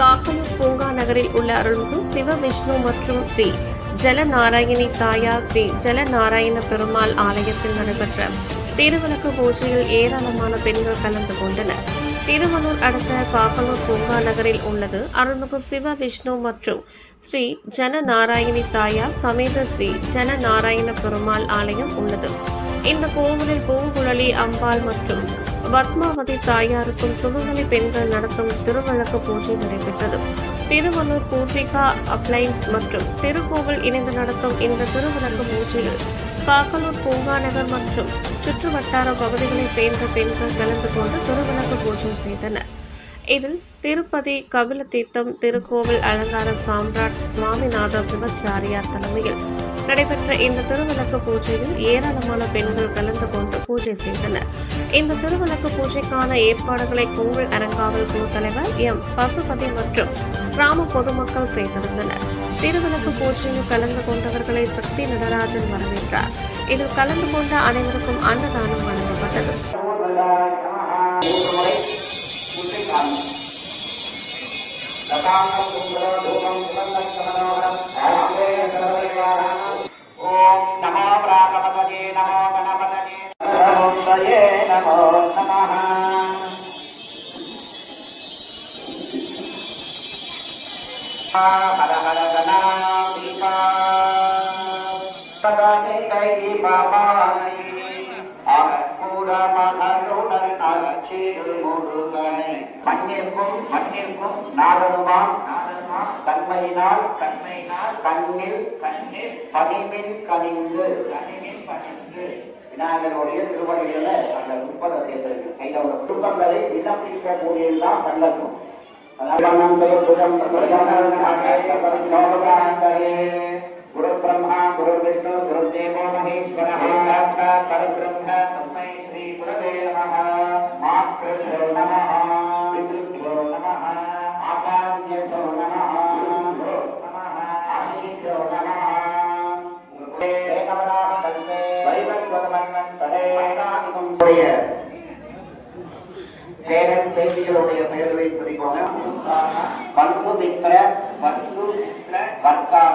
காக்கனூர் பூங்கா நகரில் உள்ள அருள்மிகு சிவ விஷ்ணு மற்றும் ஸ்ரீ ஜலநாராயணி தாயார் ஸ்ரீ ஜலநாராயண பெருமாள் ஆலயத்தில் நடைபெற்ற திருவிளக்கு பூஜையில் ஏராளமான பெண்கள் கலந்து கொண்டனர். திருவள்ளூர் அடுத்த காக்கனூர் பூங்கா நகரில் உள்ளது அருள்மிகு சிவ விஷ்ணு மற்றும் ஸ்ரீ ஜனநாராயணி தாயார் சமேத ஸ்ரீ ஜனநாராயண பெருமாள் ஆலயம் உள்ளது. இந்த கோவிலில் பூங்குழலி அம்பாள் மற்றும் பத்மாவதி தாயாருக்கும் சுமங்கலி பெண்கள் நடத்தும் திருவிளக்கு பூஜை நடைபெற்றது. திருவள்ளூர் பூர்விகா அப்ளைன்ஸ் மற்றும் திருக்கோவில் இணைந்து நடத்தும் இந்த திருவிளக்கு பூஜையில் காக்கலூர் பூங்காநகர் மற்றும் மற்றும் சுற்றுவட்டார பகுதிகளைச் சேர்ந்த பெண்கள் கலந்து கொண்டு திருவிளக்கு பூஜை செய்தனர். இதில் திருப்பதி கபிலதீர்த்தம் திருக்கோவில் அலங்கார சாம்ராட் சுவாமிநாத சிவாச்சாரியார் தலைமையில் நடைபெற்ற இந்த திருவிளக்கு பூஜையில் ஏராளமான பெண்கள் கலந்து கொண்டு பூஜை செய்தனர். இந்த திருவிளக்கு பூஜைக்கான ஏற்பாடுகளை கோவில் அரங்காவல் குழு தலைவர் எம். பசுபதி மற்றும் கிராம பொதுமக்கள் செய்திருந்தனர். திருவிளக்கு பூஜையில் கலந்து கொண்டவர்களை சக்தி நடராஜன் வரவேற்றார். இதில் கலந்து கொண்ட அனைவருக்கும் அன்னதானம் வழங்கப்பட்டது. ఓం हर हर गणाधिपा மண்ணிற்கும் மண்ணிற்கும் நாதருமான் தன்மையினால் தன்மையினால் கண்ணில் கண்ணில் பதிமின் கனிந்து. கனிமின் பதிந்து விநாயகருடைய திருவடிகளை அந்த முப்பதை சேர்ந்திருக்கு கையில் உள்ள குடும்பங்களை விண்ணப்பிக்கக்கூடியதுதான் நல்லதும். अनवनंतय पुरम प्रजानन भाग्याय परमोपकारे गुरु ब्रह्मा गुरु विष्णु गुरु देवो महेश्वरः साक्षात् परब्रह्म तस्मै श्री गुरवे नमः मातृभ्यो नमः पितृभ्यो नमः आचार्यभ्यो नमः गुरु नमः आशीभ्यो नमः एकमना तन्मे परिवर्तनमन्नन्तरे अष्टाधिकं பேரன் செய்திகளுடைய பெயர்களை குறிக்கோங்க மித்திர பண்பு மித்திர வர்த்தானா